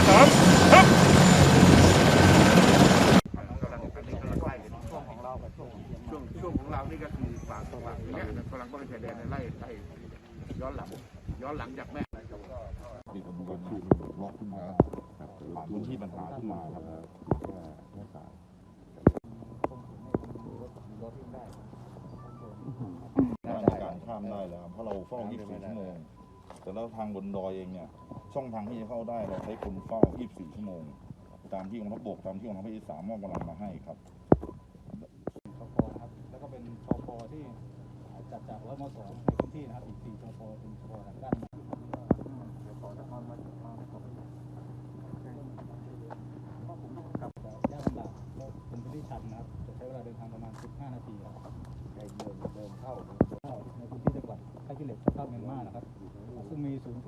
บเขาเก็บคนหายสามครับกำลังอันนี้กำลังไล่กันช่วงของเราช่วงช่วงของเรานี่ก็คือปากต่อปากอย่างเงี้ยกำลังป้องกันชายแดนเนี่ยไล่ไล่ย้อนหลังย้อนหลังจากแม่มีกระบวนการล็อกขึ้นมาผ่านพื้นที่ปัญหาขึ้นมาครับน่าในการข้ามได้แล้วครับเพราะเราเฝ้า24ชั่วโมงแต่แล้วทางบนดอยเองเนี่ย ช่องทางที่จะเข้าได้เราใช้คนเฝ้า 24 ชั่วโมง ตามที่กองทัพบกตามที่กองทัพภาคที่สามมอบกำลังมาให้ครับชพนะครับ แล้วก็เป็นชพที่จัดจากร้อยมสองในพื้นที่นะครับอีกสี่ชพเป็นชพทางด้านในกับยากลำบากเป็นพื้นที่ชันนะครับจะใช้เวลาเดินทางประมาณ 15 นาทีครับเดินเดินเข้าในพื้นที่จังหวัดท่าขี้เหล็กเข้าเมียนมานะครับ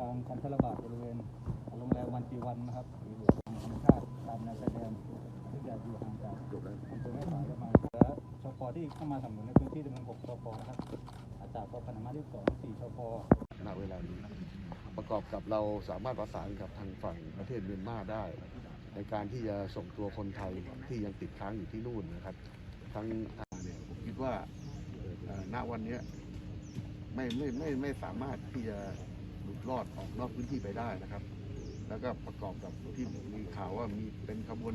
กลางการแพร่ระบาดบริเวณโรงแรมวันจีวันนะครับธรรมชาติตามแนวชายแดนที่จะอยู่ห่างจากอำเภอแม่สายประมาณและชพที่เข้ามาสนับสนุนในพื้นที่จำนวน6ชพนะครับจากกพนมาที่2 4ชพณเวลานี้ประกอบกับเราสามารถประสานกับทางฝั่งประเทศเมียนมาได้ ในการที่จะส่งตัวคนไทยที่ยังติดค้างอยู่ที่นู่นนะครับ ทั้งเนี่ยผมคิดว่าณวันนี้ไม่ไม่ไม่ไม่สามารถที่จะ รอดออกนอกพื้นที่ไปได้นะครับ แล้วก็ประกอบกับที่มีข่าวว่ามีเป็นขบวน